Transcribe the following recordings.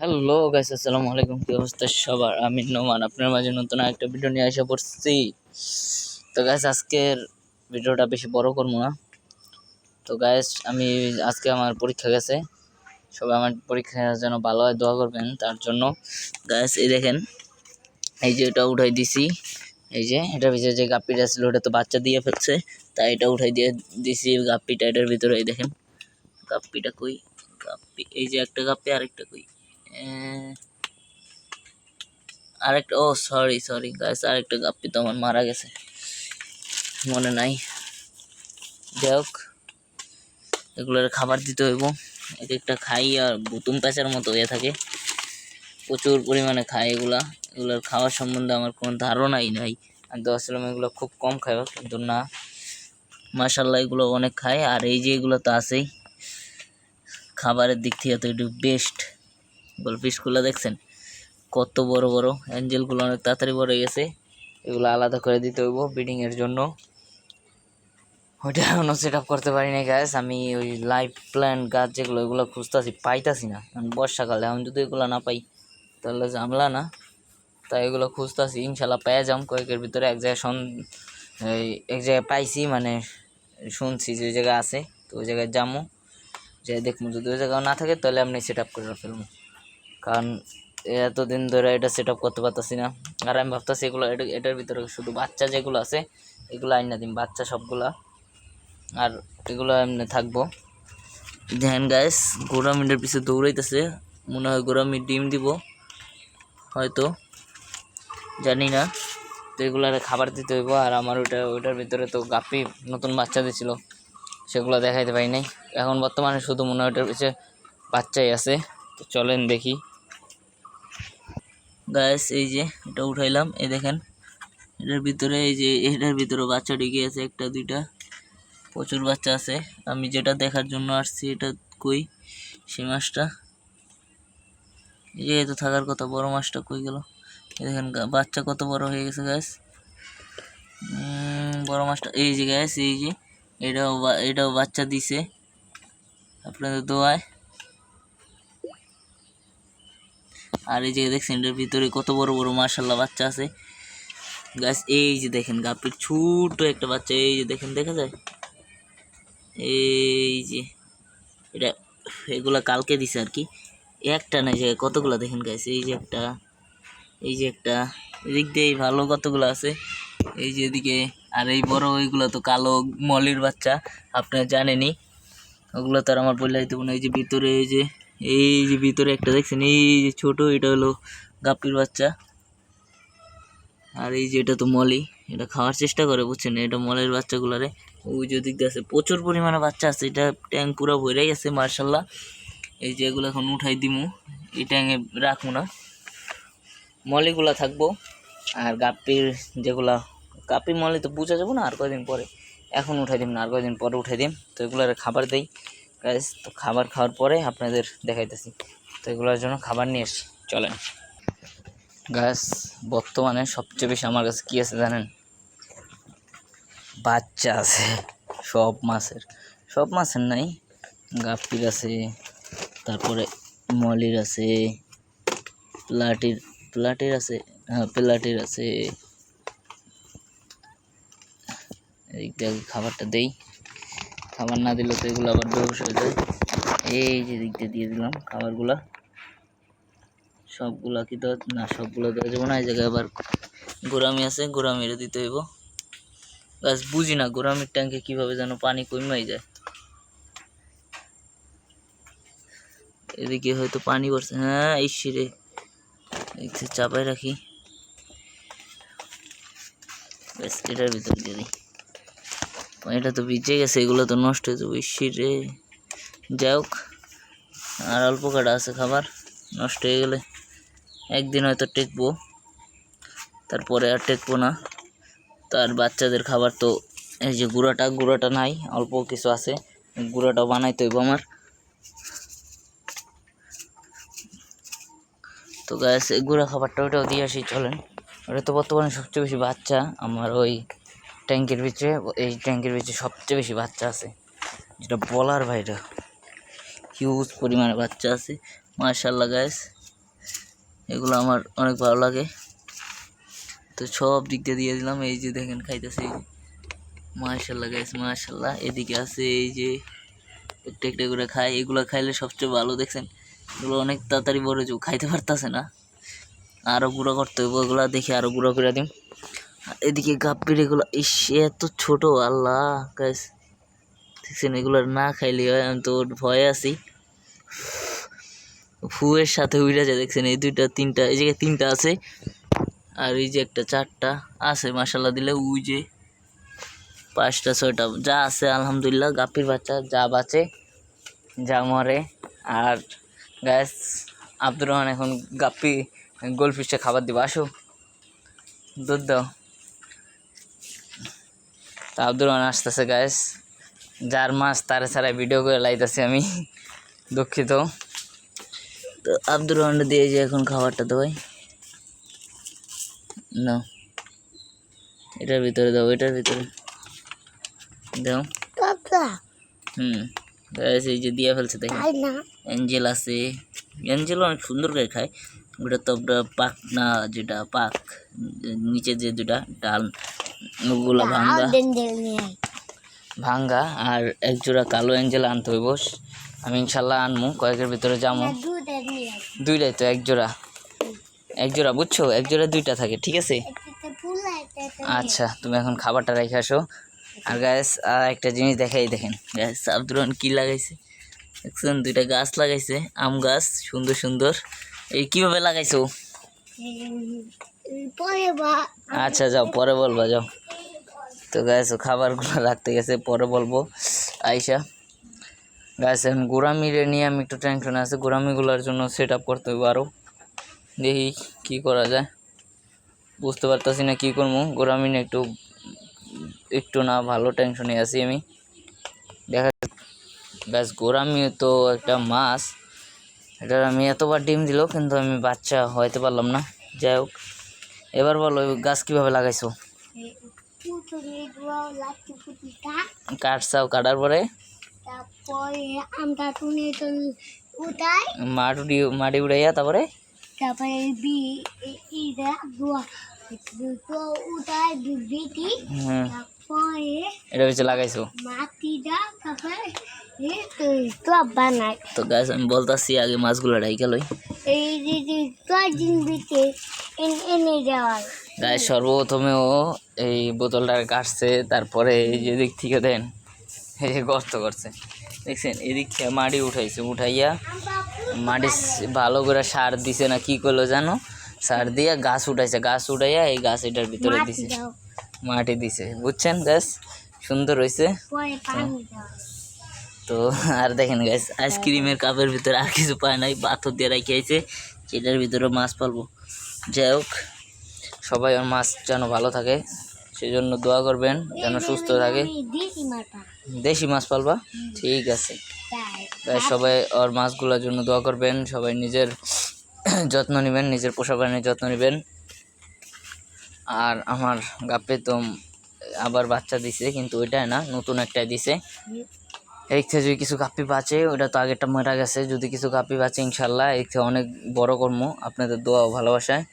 Hello guys আসসালামু আলাইকুম কি অবস্থা সবার? আমি নোমান, আপনার মাঝে নতুন একটা ভিডিও নিয়ে আসা পড়ছি তো গাইস আজকের ভিডিওটা বেশি বড় করব না। তো গাইস আমি আজকে আমার পরীক্ষা গেছে। সবাই আমার পরীক্ষা যেন ভালো হয়, দোয়া করবেন। তার জন্য গাইস এই দেখেন, এই যে এটা উঠাই দিছি। এই যে, এটার ভিতরে যে গাপ্পিটা ছিল, ওটা তো বাচ্চা দিয়ে ফেলছে। তাই এটা উঠাই দিয়ে দিছি গাপ্পিটা, এটার ভিতরে, এই দেখেন। গাপ্পিটা কই? গাপ্পি, এই যে একটা গাপ্পি, আরেকটা কই? আরেকটা, ও সরি সরি গাইস আরেকটা গাপ্পি তো আমার মারা গেছে। মনে নাই। যাই হোক, এগুলোর খাবার দিতে হইব। এক একটা খাই আর বুতুম প্যাঁচার মতো হয়ে থাকে। প্রচুর পরিমাণে খায় এগুলা। এগুলোর খাওয়ার সম্বন্ধে আমার কোনো ধারণাই নাই। আমি তো আসলে এগুলো খুব কম খাইব, কিন্তু না। মাসাল্লাহ এগুলো অনেক খায় আর এই যে এগুলো তো আছেই। খাবারের দিক থেকে তো একটু বেস্ট গোলফিশগুলো দেখছেন? কত বড় বড় অ্যাঞ্জেলগুলো অনেক তাড়াতাড়ি বড় হয়ে গেছে। এগুলো আলাদা করে দিতে হইব ব্রিডিংয়ের জন্য। ওইটা এখনও সেট আপ করতে পারি না গ্যাস আমি ওই লাইফ প্ল্যান্ট গাছ যেগুলো, ওইগুলো খুঁজতেছি, পাইতাছি না। কারণ বর্ষাকালে এখন যদি এগুলো না পাই, তাহলে জামলা না। তাই এগুলো খুঁজতেছি, ইনশাল্লাহ পেয়ে যাম। কয়েকের ভিতরে এক জায়গায় সন এক জায়গায় পাইছি মানে শুনছি যে ওই জায়গায় আছে, তো ওই জায়গায় যাব যে দেখব যদি ওই জায়গায় না থাকে, তাহলে আপনি সেট আপ করে ফেলব কারণ এতদিন ধরে এটা সেট আপ করতে পারতাছি না। আর আমি ভাবতেছি এগুলো এটা, এটার ভিতরে শুধু বাচ্চা যেগুলো আছে, এগুলো আইনা দিন বাচ্চা সবগুলা। আর এগুলো এমনি থাকব। ধ্যান গাইস গোরামিনের পিছে দৌড়াইতেছে। মনে হয় গোরামি ডিম দিব। হয়তো। জানি না। তো এগুলার খাবার দিতে হইব। আর আমার ওইটা, ওইটার ভিতরে তো গাপ্পি নতুন বাচ্চা দিছিল। সেগুলো দেখাইতে পারি নাই। এখন বর্তমানে শুধু মনে হয় ওইটার পিছে বাচ্চাই আছে। তো চলেন দেখি। গাইস, এই যে এটা উঠাইলাম, এই দেখেন, এটার ভিতরে এই যে, এটার ভিতরে বাচ্চা ঢুকে আছে, একটা, দুইটা, প্রচুর বাচ্চা আছে। আমি যেটা দেখার জন্য আসছি, এটা কই? সেই মাছটা। এই তো থাকার কথা, বড় মাছটা কই গেল? দেখেন বাচ্চা কত বড় হয়ে গেছে গ্যাস বড় মাছটা, এই যে গ্যাস এই যে, এটাও এটাও বাচ্চা দিছে। আপনাদের দোয়ায়। আর এই যে দেখছেন, এটার ভিতরে কত বড় বড় মার্শাল্লাহ বাচ্চা আছে। গাছ এই যে দেখেন গাপির ছোট একটা বাচ্চা, এই যে দেখেন, দেখা যায়? এই যে, এটা এগুলা কালকে দিছে আর কি। একটা না যে কতগুলা দেখেন গাছ এই যে একটা, এই যে একটা, এদিক দিয়ে ভালো কতগুলো আছে। এই যে এদিকে, আর এই বড় ওইগুলো তো কালো মলির বাচ্চা, আপনারা জানেনই। ওগুলো তো আর আমার বলে দিতে না। এই যে ভিতরে, এই যে এই যে ভিতরে একটা দেখছেন, এই যে ছোট, এটা হলো গাপ্পির বাচ্চা। আর এই যে এটা তো মলি, এটা খাওয়ার চেষ্টা করে, বুঝছেন? এটা মলের বাচ্চাগুলারে। ওই যে দিক আছে, প্রচুর পরিমাণে বাচ্চা আছে, এটা ট্যাঙ্ক পুরো ভরেই আছে মার্শাল্লাহ। এই যে এগুলো এখন উঠাই দিমু, এই ট্যাঙ্কে রাখব না। মলিগুলা থাকব, আর গাপ্পির যেগুলা গাপ্পি মলি তো বোঝা যাব না, আর কয়দিন পরে। এখন উঠাই দিম না, আর কয়দিন পরে উঠাই দিম, তো এগুলার খাবার দেই। গাইস তো খাবার খাওয়ার পরে আপনাদের দেখাইতেছি। তো এগুলোর জন্য খাবার নিয়ে এসছি চলেন। গাছ বর্তমানে সবচেয়ে বেশি আমার কাছে কী আছে জানেন? বাচ্চা আছে। সব মাছের। সব মাছের নাই। গাপ্পির আছে। তারপরে মলির আছে। প্লাটির প্লাটির আছে। হ্যাঁ প্লাটির আছে। এদিক দিয়ে খাবারটা দেই? খাবার না দিলে তো এগুলো আবার বেহস হয়ে যায়। এই যে দিক দিয়ে দিয়ে দিলাম খাবারগুলা। সবগুলা কি দেওয়া না, সবগুলো দেওয়া যাবে না। এই জায়গায় আবার গোরামি আছে গোরামিরে দিতে হইব। ব্যাস বুঝি না গোরামির ট্যাঙ্কে কীভাবে যেন পানি কমাই যায়। এদিকে হয়তো পানি পড়ছে। হ্যাঁ এই শিরে চাপাই রাখি। ব্যাস এটার ভিতর দিয়ে দিই। এটা তো ভিজে গেছে, এগুলো তো নষ্ট হয়ে যাবে শিরে যাই হোক, আর অল্প কাটা আছে খাবার, নষ্ট হয়ে গেলে একদিন হয়তো টেকবো। তারপরে আর টেকবো না। তার বাচ্চাদের খাবার তো, এই যে গুঁড়াটা গুঁড়াটা নাই, অল্প কিছু আছে। গুঁড়াটাও বানাইতে হইব আমার। তো এই গুঁড়া খাবারটা ওটাও দিয়ে আসি, চলেন। ওটা তো বর্তমানে সবচেয়ে বেশি বাচ্চা, আমার ওই ট্যাঙ্কের ভিতরে, এই ট্যাঙ্কের ভিতরে সবচেয়ে বেশি বাচ্চা আছে। যেটা বলার বাইরে হিউজ পরিমাণে বাচ্চা আছে। মার্শাল্লাহ গ্যাস এগুলো আমার অনেক ভালো লাগে। তো সব দিক দিয়ে দিয়ে দিলাম, এই যে দেখেন খাইতেছে মাশাল্লাহ গাইস মাশাল্লাহ এদিকে আছে এই যে একটা একটা করে খায়। এগুলো খাইলে সবচেয়ে ভালো, দেখছেন? এগুলো অনেক তাড়াতাড়ি বড় যে খাইতে পারতাছে না। আরও গুঁড়ো করতে হবে ওগুলো দেখে আরও গুঁড়ো করে আর এদিকে গাপ্পির এগুলো, ইস এত ছোট, আল্লাহ দেখছেন এগুলো না খাইলে হয়, আমি তো ভয়ে আছি। ফুয়ের সাথে উইরা যায়, দেখছেন, এই দুইটা, তিনটা, এই জায়গায় তিনটা আছে, আর এই যে একটা চারটা আছে মাসাল্লাহ দিলে উই যে পাঁচটা, ছয়টা, যা আছে, আলহামদুলিল্লাহ গাপ্পির বাচ্চা যা বাঁচে, যা মরে, আর গ্যাস আব্দুর রহমান এখন গাপ্পি গোলফিশটা খাবার দিব, আসো, দুধ দাও। তা আব্দুর রহমান আসতেছে গ্যাস যার মাছ তারে ছাড়া ভিডিও করে লাইতেছি আমি। দুঃখিত। তো আব্দুর রহমান দিয়ে যে এখন খাবারটা দেওয়াই না। এটার ভিতরে দাও এটার ভিতরে। দাও। হুম। এই যে দিয়ে ফেলছে দেখেন। অ্যাঞ্জেল আছে। অ্যাঞ্জেল অনেক সুন্দর করে খায় ওটা তো পাক না যেটা পাক নিচে যে দুটা ডাল ওগুলো ভাঙ্গা। ভাঙ্গা আর এক জোড়া কালো অ্যাঞ্জেল আনতে হইব। আমি ইনশাল্লাহ আনমু কয়েকের ভিতরে যাব দুইটাই তো এক জোড়া। এক জোড়া বুঝছ? এক জোড়া দুইটা থাকে ঠিক আছে? আচ্ছা তুমি এখন খাবারটা রেখে আসো। আর গ্যাস আর একটা জিনিস দেখাই দেখেন। গ্যাস আব্দুর রহমান কী লাগাইছে? দেখছেন? দুইটা গাছ লাগাইছে আম গাছ সুন্দর সুন্দর। এই কীভাবে লাগাইছো? আচ্ছা যাও, পরে বলব, যাও। তো গ্যাস খাবারগুলো রাখতে গেছে, পরে বলব। আইসা গ্যাস এখন গোড়ামিরে নিয়ে আমি একটু টেনশনে আছে। গোড়ামিগুলোর জন্য সেট আপ করতে হবে আরও দেখি কী করা যায়। বুঝতে পারতাছি না কী করব। গোড়ামি নিয়ে একটু একটু না ভালো টেনশনে আছি আমি। দেখা ব্যাস, গোড়ামি তো একটা মাছ এটার আমি এতবার ডিম দিল, কিন্তু আমি বাচ্চা হইতে পারলাম না। যাই হোক, এবার বলো গাছ কীভাবে লাগাইছো? কাটছাও কাটার পরে? মাটি মাটি উড়াইয়া তারপরে? তারপরে এটা হচ্ছে লাগাইছো? তো গাছ আমি বলতাছি আগে মাছগুলো লই। এই বোতলটা কাটছে তারপরে এই যে দিক থেকে দেন এই যে গর্ত করছে। দেখছেন এদিক থেকে মাটি উঠাইছে উঠাইয়া মাটি ভালো করে সার দিছে না কি করল জানো? সার দিয়া গাছ উঠাইছে গাছ উঠাইয়া এই গাছ এটার ভিতরে দিছে। মাটি দিছে। বুঝছেন গাছ সুন্দর হয়েছে তো আর দেখেন গাইস আইসক্রিমের কাপের ভিতরে আর কিছু পায় নাই। পাথর দিয়ে রাখি আছে সেটার ভিতরে মাছ পালবো। যাই হোক সবাই আর মাছ যেন ভালো থাকে। সেজন্য দোয়া করবেন যেন সুস্থ থাকে। দেশি মাছ পালবা। ঠিক আছে। তাই তাই সবাই ওর মাছগুলোর জন্য দোয়া করবেন। সবাই নিজের যত্ন নেবেন নিজের পোষা প্রাণীর যত্ন নেবেন। আর আমার গাপে তো আবার বাচ্চা দিছে কিন্তু ওইটাই না নতুন একটাই দিছে। এই থেকে যদি কিছু গাপ্পি বাঁচে ওটা তো আগেরটা মারা গেছে যদি কিছু গাপ্পি বাঁচে ইনশাল্লাহ এই থেকে অনেক বড় কর্ম আপনাদের দোয়া ও ভালোবাসায়।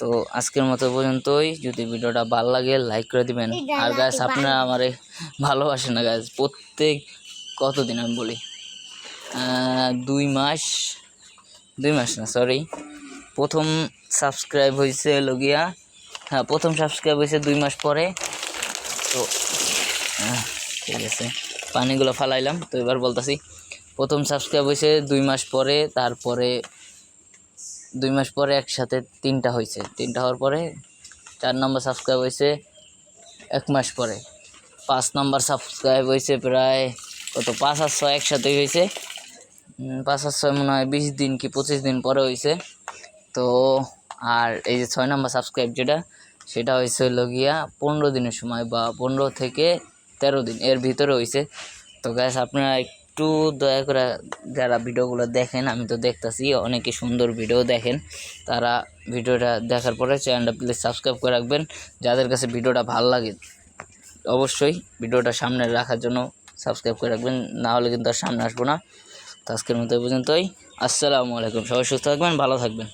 তো আজকের মতো পর্যন্তই যদি ভিডিওটা ভালো লাগে লাইক করে দিবেন। আর গাছ আপনারা আমারে ভালোবাসেন না গাছ প্রত্যেক কতদিন আমি বলি? দুই মাস দুই মাস না সরি প্রথম সাবস্ক্রাইব হয়েছে লগিয়া হ্যাঁ প্রথম সাবস্ক্রাইব হয়েছে দুই মাস পরে। তো ঠিক আছে। পানিগুলো ফালাইলাম, তো এবার বলতাছি, প্রথম সাবস্ক্রাইব হয়েছে দুই মাস পরে, তারপরে দুই মাস পরে একসাথে তিনটা হয়েছে। তিনটা হওয়ার পরে চার নম্বর সাবস্ক্রাইব হয়েছে এক মাস পরে। পাঁচ নম্বর সাবস্ক্রাইব হয়েছে প্রায় কত? পাঁচ আর ছয় একসাথেই হয়েছে। পাঁচ আর ছয় মনে হয় বিশ দিন কি পঁচিশ দিন পরে হয়েছে। তো আর এই যে ছয় নম্বর সাবস্ক্রাইব যেটা, সেটা হয়েছে হলো গিয়া পনেরো দিনের সময় বা পনেরো থেকে তেরো দিন, এর ভিতরে হয়েছে তো গ্যাস আপনারা একটু দয়া করে যারা ভিডিওগুলো দেখেন, আমি তো দেখতাছি, অনেকে সুন্দর ভিডিও দেখেন, তারা ভিডিওটা দেখার পরে চ্যানেলটা প্লিজ সাবস্ক্রাইব করে রাখবেন। যাদের কাছে ভিডিওটা ভালো লাগে, অবশ্যই ভিডিওটা সামনে রাখার জন্য সাবস্ক্রাইব করে রাখবেন, না হলে কিন্তু আর সামনে আসব না। তো আজকের মতো পর্যন্তই। আসসালামু আলাইকুম, সবাই সুস্থ থাকবেন, ভালো থাকবেন।